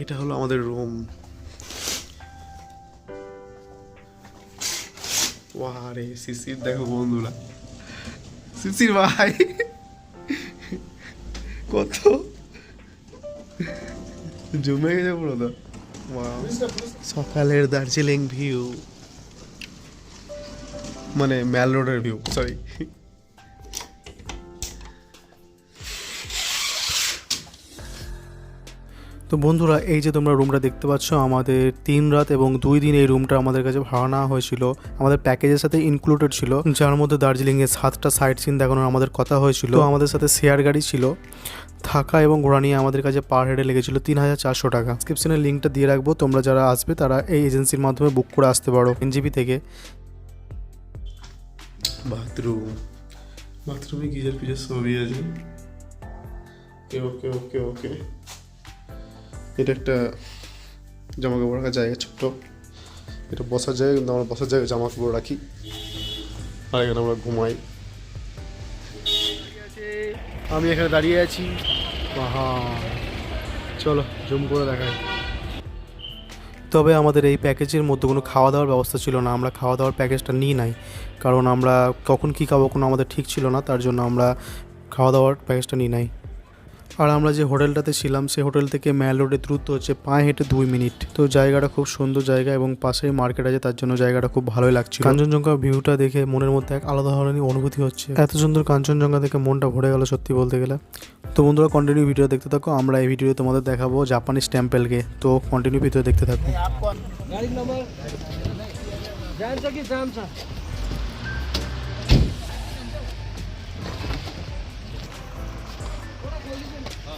এটা হলো আমাদের রুম ওয়ারে, শিশির, দেখো বন্ধুরা। শিশির ভাই, কত জমে গেছে পুরো তো। সকালের দার্জিলিং ভিউ মানে ম্যাল রোডের ভিউ সরি তো বন্ধুরা, এই যে তোমরা রুমটা দেখতে পাচ্ছ, আমাদের তিন রাত এবং দুই দিন এই রুমটা আমাদের কাছে ভাড়া নেওয়া হয়েছিল। আমাদের প্যাকেজের সাথে ইনক্লুডেড ছিল, যার মধ্যে দার্জিলিংয়ে সাতটা সাইট সিন দেখানোর আমাদের কথা হয়েছিল। আমাদের সাথে শেয়ার গাড়ি ছিল, থাকা এবং ঘোরা নিয়ে আমাদের কাছে পার হেডে লেগেছিল তিন হাজার চারশো টাকা। ডিসক্রিপশনের লিঙ্কটা দিয়ে রাখব, তোমরা যারা আসবে তারা এই এজেন্সির মাধ্যমে বুক করে আসতে পারো, এনজিপি থেকে। বাথরুম, বাথরুমে গিজার পিজার সবই আছে। ওকে ওকে ওকে ওকে এটা একটা জামা কাপড় রাখার জায়গা ছোট্ট। এটা বসার জায়গা, কিন্তু আমরা বসার জায়গায় জামা কাপড় রাখি। আর এখানে আমরা ঘুমাই। আমি এখানে দাঁড়িয়ে আছি। চলো, জুম করে দেখাই। তবে আমাদের এই প্যাকেজের মধ্যে কোনো খাওয়া দাওয়ার ব্যবস্থা ছিল না। আমরা খাওয়া দাওয়ার প্যাকেজটা নিই নাই। কারণ আমরা কখন কী খাব কোনো আমাদের ঠিক ছিল না। তার জন্য আমরা খাওয়া দাওয়ার প্যাকেজটা নিই নাই। আর আমরা যে হোটেলটাতে ছিলাম সেই হোটেল থেকে ম্যাল রোডে দ্রুত হচ্ছে পায়ে হেঁটে দুই মিনিট। তো জায়গাটা খুব সুন্দর জায়গা এবং পাশেই মার্কেট আছে তার জন্য জায়গাটা খুব ভালোই লাগছে কাঞ্চনজঙ্ঘা ভিউটা দেখে মনের মধ্যে এক আলাদা ধরনের অনুভূতি হচ্ছে। এত সুন্দর কাঞ্চনজঙ্ঘা দেখে মনটা ভরে গেল সত্যি বলতে গেলে। তো বন্ধুরা কন্টিনিউ ভিডিও দেখতে থাকো আমরা এই ভিডিও তোমাদের দেখাবো জাপানিজ টেম্পেলকে তো কন্টিনিউ ভিডিও দেখতে থাকো।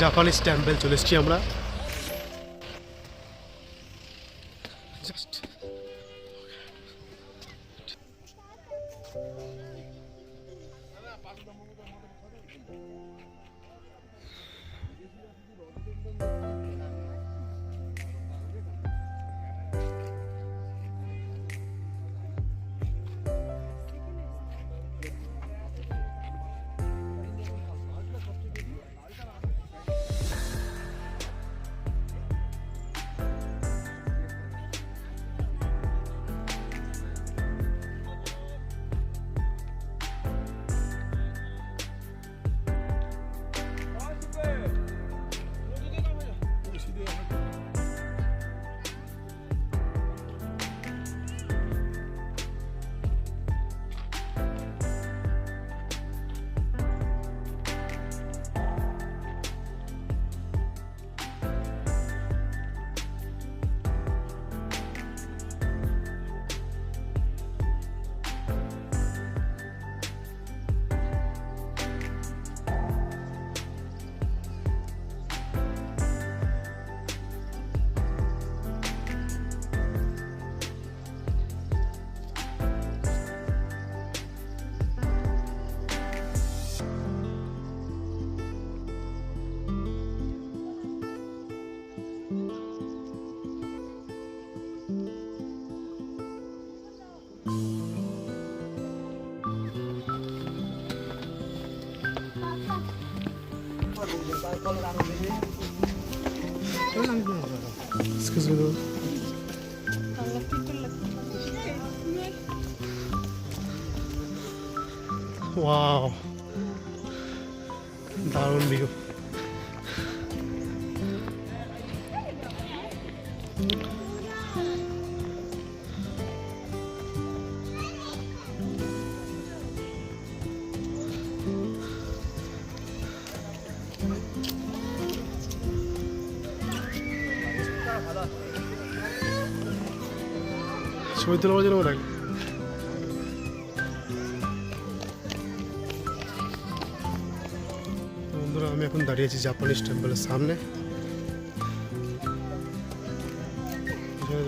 জাপানিজ টেম্পেল চলে এসছি আমরা। Just Excuse me. ওয়াও দারুণ ভিউ ছবি তোলা জন্য ওরা বন্ধুরা, আমি এখন দাঁড়িয়ে আছি জাপানিজ টেম্পলের সামনে।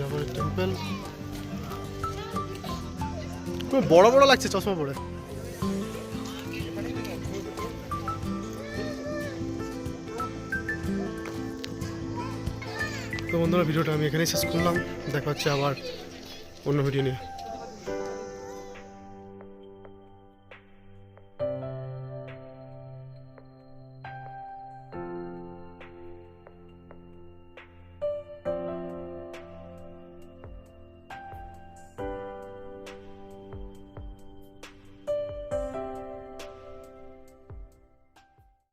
Japanese temple. খুব বড় বড় লাগছে চশমা পরে। তো বন্ধুরা, ভিডিওটা আমি এখানেই শেষ করলাম। দেখা হচ্ছে আবার অন্য ভিডিও নিয়ে